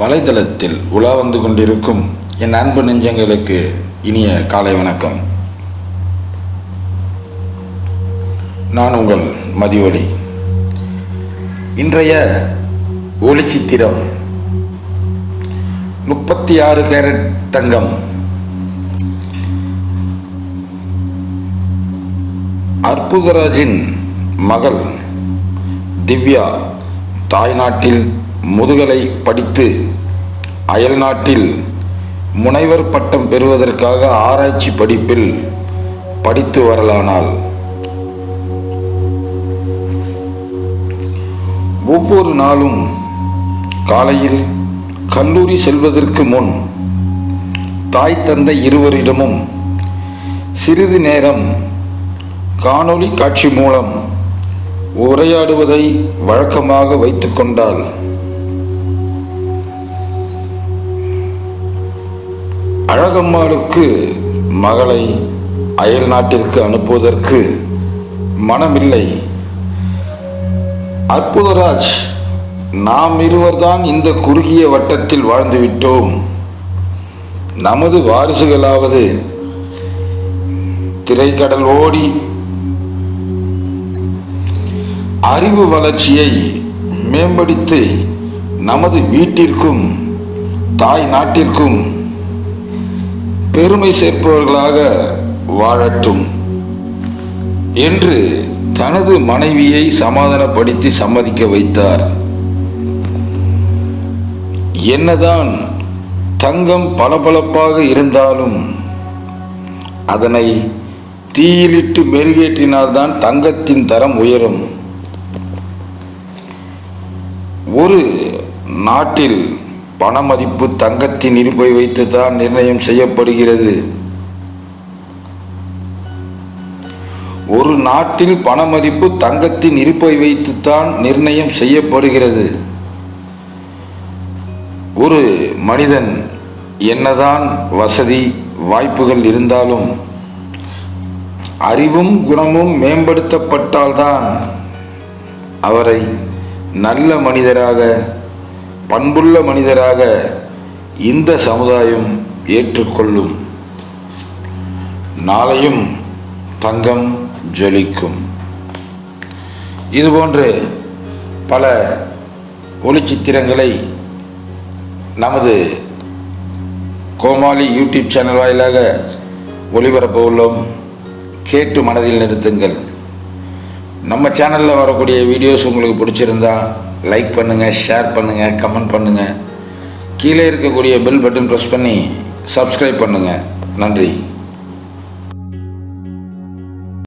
வலைதளத்தில் உலா வந்து கொண்டிருக்கும் என் அன்பு நெஞ்சங்களுக்கு இனிய காலை வணக்கம். நான் உங்கள் மதியொலி இன்றைய ஒளிச்சித்திரம் முப்பத்தி ஆறு கேரட் தங்கம். அற்புதராஜின் மகள் திவ்யா தாய்நாட்டில் முதுகலை படித்து அயல்நாட்டில் முனைவர் பட்டம் பெறுவதற்காக ஆராய்ச்சி படிப்பில் படித்து வரலானாள். ஒவ்வொரு நாளும் காலையில் கல்லூரி செல்வதற்கு முன் தாய் தந்தை இருவரிடமும் சிறிது நேரம் காணொளி காட்சி மூலம் உரையாடுவதை வழக்கமாக வைத்துக்கொண்டாள் அழகம்மாளுக்கு மகளை அயல் நாட்டிற்கு அனுப்புவதற்கு மனமில்லை. அற்புதராஜ் நாம் இருவர்தான் இந்த குறுகிய வட்டத்தில் வாழ்ந்துவிட்டோம் நமது வாரிசுகளாவது திரைக்கடல் ஓடி அறிவு வளர்ச்சியை மேம்படுத்தி நமது வீட்டிற்கும் தாய் நாட்டிற்கும் பெருமை சேர்ப்பவர்களாக வாழட்டும் என்று தனது மனைவியை சமாதானப்படுத்தி சம்மதிக்க வைத்தார். என்னதான் தங்கம் பளபளப்பாக இருந்தாலும் அதனை தீயிலிட்டு மெருகேற்றினால்தான் தங்கத்தின் தரம் உயரும். ஒரு நாட்டில் பண மதிப்பு தங்கத்தின் இருப்பை வைத்து தான் நிர்ணயம் செய்யப்படுகிறது. ஒரு நாட்டில் பண மதிப்பு தங்கத்தின் இருப்பை வைத்துத்தான் நிர்ணயம் செய்யப்படுகிறது. ஒரு மனிதன் என்னதான் வசதி வாய்ப்புகள் இருந்தாலும் அறிவும் குணமும் மேம்படுத்தப்பட்டால்தான் அவரை நல்ல மனிதராக பண்புள்ள மனிதராக இந்த சமுதாயம் ஏற்றுக்கொள்ளும். நாளையும் தங்கம் ஜொலிக்கும். இதுபோன்று பல ஒளிச்சித்திரங்களை நமது கோமாளி யூடியூப் சேனல் வாயிலாக ஒளிபரப்ப உள்ளோம். கேட்டு மனதில் நிறுத்துங்கள். நம்ம சேனலில் வரக்கூடிய வீடியோஸ் உங்களுக்கு பிடிச்சிருந்தா லைக் பண்ணுங்கள் ஷேர் பண்ணுங்கள் கமெண்ட் பண்ணுங்கள் கீழே இருக்கக்கூடிய பெல் பட்டன் ப்ரெஸ் பண்ணி சப்ஸ்கிரைப் பண்ணுங்கள் நன்றி.